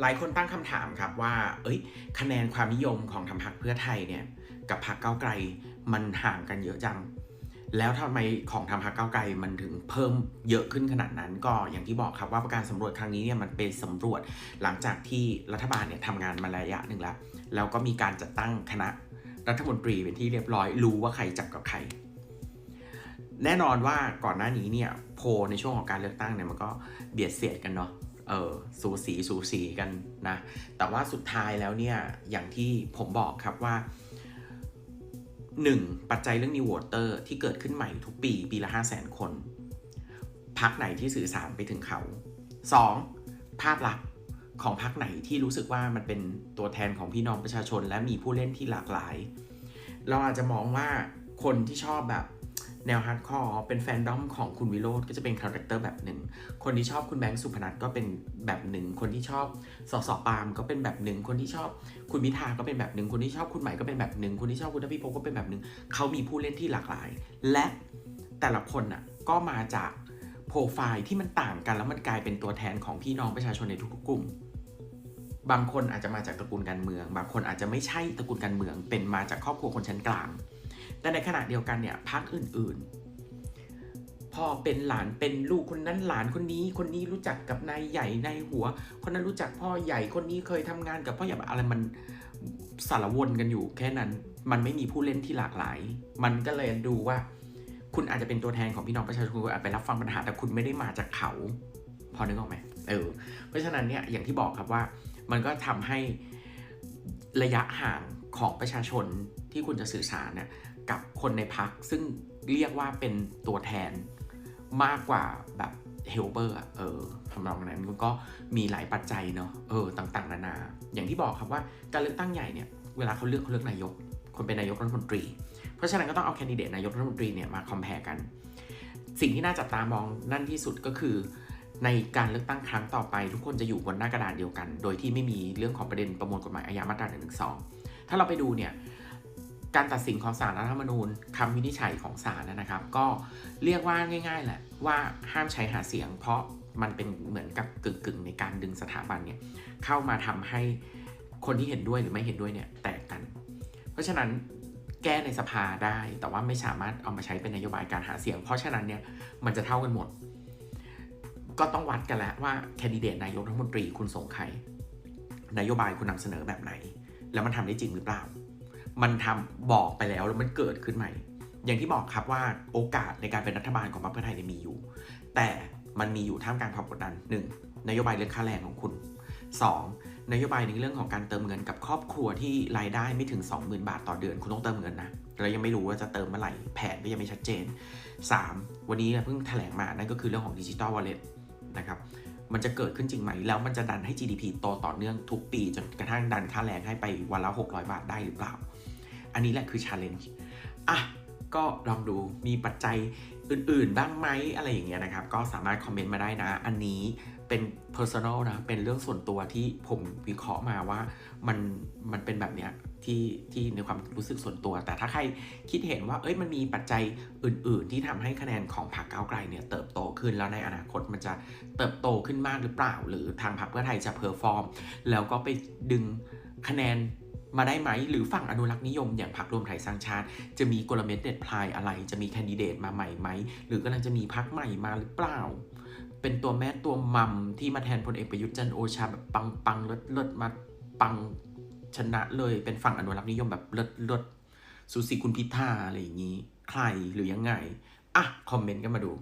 หลายคนตั้งคำถามครับว่า เอ้ย คะแนนความนิยมของทางพรรคเพื่อไทยเนี่ย กับพรรคก้าวไกลมันห่างกันเยอะจัง แล้วทำไมของทางพรรคก้าวไกลมันถึงเพิ่มเยอะขึ้นขนาดนั้น ก็อย่างที่บอกครับว่าการสำรวจครั้งนี้เนี่ยมันเป็นสำรวจหลังจากที่รัฐบาลเนี่ยทำงานมาระยะหนึ่งแล้ว แล้วก็มีการจัดตั้งคณะรัฐมนตรีเป็นที่เรียบร้อยรู้ว่าใครจับกับใครแน่นอนว่าก่อนหน้านี้เนี่ยโพในช่วงของการเลือกตั้งเนี่ยมันก็เบียดเสียดกันเนาะ เออสูสีสูสีกันนะ แต่ว่าสุดท้ายแล้วเนี่ย อย่างที่ผมบอกครับว่า 1. ปัจจัยเรื่อง new voter ที่เกิดขึ้นใหม่ทุกปี ปีละ 5 0 0 0 0 0 คนพักไหนที่สื่อสารไปถึงเขา 2. ภาพลักษณ์ของพักไหนที่รู้สึกว่ามันเป็นตัวแทนของพี่น้องประชาชน และมีผู้เล่นที่หลากหลาย เราอาจจะมองว่าคนที่ชอบแบบ แนวฮาร์ดคอร์เป็นแฟนดอมของคุณวิโรธก็จะเป็นคาแรคเตอร์แบบหนึ่ง คนที่ชอบคุณแบงค์สุพนัทก็เป็นแบบหนึ่ง คนที่ชอบสอสอปาล์มก็เป็นแบบหนึ่ง คนที่ชอบคุณพิธาก็เป็นแบบหนึ่ง คนที่ชอบคุณใหม่ก็เป็นแบบหนึ่ง คนที่ชอบคุณทพิภพก็เป็นแบบหนึ่ง เขามีผู้เล่นที่หลากหลาย และแต่ละคนน่ะก็มาจากโปรไฟล์ที่มันต่างกันแล้วมันกลายเป็นตัวแทนของพี่น้องประชาชนในทุกๆกลุ่มบางคนอาจจะมาจากตระกูลการเมือง บางคนอาจจะไม่ใช่ตระกูลการเมือง เป็นมาจากครอบครัวคนชั้นกลาง แต่ในขณะเดียวกันเนี่ยพรรคอื่นๆพ่อเป็นหลานเป็นลูกคนนั้นหลานคนนี้คนนี้รู้จักกับนายใหญ่นายหัว คนนั้นรู้จักพ่อใหญ่คนนี้เคยทำงานกับพ่อใหญ่อะไรมันสารวนกันอยู่แค่นั้น มันไม่มีผู้เล่นที่หลากหลาย มันก็เลยดูว่า คุณอาจจะเป็นตัวแทนของพี่น้องประชาชนคุณอาจไปรับฟังปัญหาแต่คุณไม่ได้มาจากเขา พอนึกออกไหมเออเพราะฉะนั้นเนี่ยอย่างที่บอกครับว่า มันก็ทำให้ระยะห่าง ของประชาชนที่คุณจะสื่อสารเนี่ยกับคนในพักซึ่งเรียกว่าเป็นตัวแทนมากกว่าแบบเฮลเบอร์เออทำนองนั้นมันก็มีหลายปัจจัยเนาะเออต่างๆ นานา อย่างที่บอกครับว่าการเลือกตั้งใหญ่เนี่ยเวลาเขาเลือกเขาเลือกนายก คนเป็นนายกรัฐมนตรี เพราะฉะนั้นก็ต้องเอาแคนดิเดตนายกรัฐมนตรีเนี่ยมาคอมเพลกัน สิ่งที่น่าจับตามองนั่นที่สุดก็คือ ในการเลือกตั้งครั้งต่อไป ทุกคนจะอยู่บนหน้ากระดานเดียวกัน โดยที่ไม่มีเรื่องของประเด็นประมวลกฎหมายอาญามาตรา1นึ ถ้าเราไปดูเนี่ยการตัดสินของศาลรัฐธรรมนูญคำวินิจฉัยของศาลนะครับ ก็เรียกว่าง่ายๆแหละว่าห้ามใช้หาเสียง เพราะมันเป็นเหมือนกับกึ่งๆ ในการดึงสถาบันเนี่ยเข้ามาทำให้คนที่เห็นด้วยหรือไม่เห็นด้วยเนี่ยแตกกัน เพราะฉะนั้นแก้ในสภาได้ แต่ว่าไม่สามารถเอามาใช้เป็นนโยบายการหาเสียง เพราะฉะนั้นเนี่ยมันจะเท่ากันหมด ก็ต้องวัดกันแล้วว่าแคนดิเดตนายกรัฐมนตรีคุณส่งใครนโยบายคุณนำเสนอแบบไหน แล้วมันทำได้จริงหรือเปล่า มันทำบอกไปแล้วแล้วมันเกิดขึ้นใหม่อย่างที่บอกครับว่าโอกาสในการเป็นรัฐบาลของพรรคเพื่อไทยเนี่ยมีอยู่ แต่มันมีอยู่ท่ามกลางความกดดัน 1. นโยบายเรื่องค่าแรงของคุณ 2. นโยบายในเรื่องของการเติมเงินกับครอบครัวที่รายได้ไม่ถึง 20,000 บาทต่อเดือน คุณต้องเติมเงินนะแล้วยังไม่รู้ว่าจะเติมเมื่อไหร่แผนก็ยังไม่ชัดเจน 3. วันนี้เพิ่งแถลงมานั่นก็คือเรื่องของดิจิตอลวอลเล็ตนะครับ มันจะเกิดขึ้นจริงไหม แล้วมันจะดันให้ GDP โตต่อเนื่องทุกปี จนกระทั่งดันค่าแรงให้ไปวันละ 600 บาทได้หรือเปล่า อันนี้แหละคือ challenge อะก็ลองดูมีปัจจัยอื่น ๆ บ้างไหมอะไรอย่างเงี้ยนะครับ ก็สามารถคอมเมนต์มาได้นะ อันนี้เป็น personal นะ เป็นเรื่องส่วนตัวที่ผมวิเคราะห์มาว่ามันมันเป็นแบบเนี้ย ที่ที่ในความรู้สึกส่วนตัว แต่ถ้าใครคิดเห็นว่าเอ้ยมันมีปัจจัยอื่น ๆ ที่ทำให้คะแนนของพรรคก้าวไกลเนี่ยเติบโตขึ้นแล้วในอนาคตมันจะเติบโตขึ้นมากหรือเปล่า หรือทางพรรคเพื่อไทยจะเพอร์ฟอร์ม แล้วก็ไปดึงคะแนนมาได้ไหม หรือฝั่งอนุรักษ์นิยมอย่างพรรครวมไทยสร้างชาติ จะมีกลเม็ดเด็ดพลายอะไร จะมีแคนดิเดตมาใหม่ไหม หรือกำลังจะมีพรรคใหม่มาหรือเปล่า เป็นตัวแม่ตัวมัมที่มาแทนพลเอกประยุทธ์จันโอชาแบบปังปังเลิศเลิศมาปัง ชนะเลยเป็นฝั่งอนุรักษ์นิยมแบบเลิศเลิศสุสีคุณพิธาอะไรอย่างนี้ ใครหรือยังไง อะ คอมเมนต์กันมาดู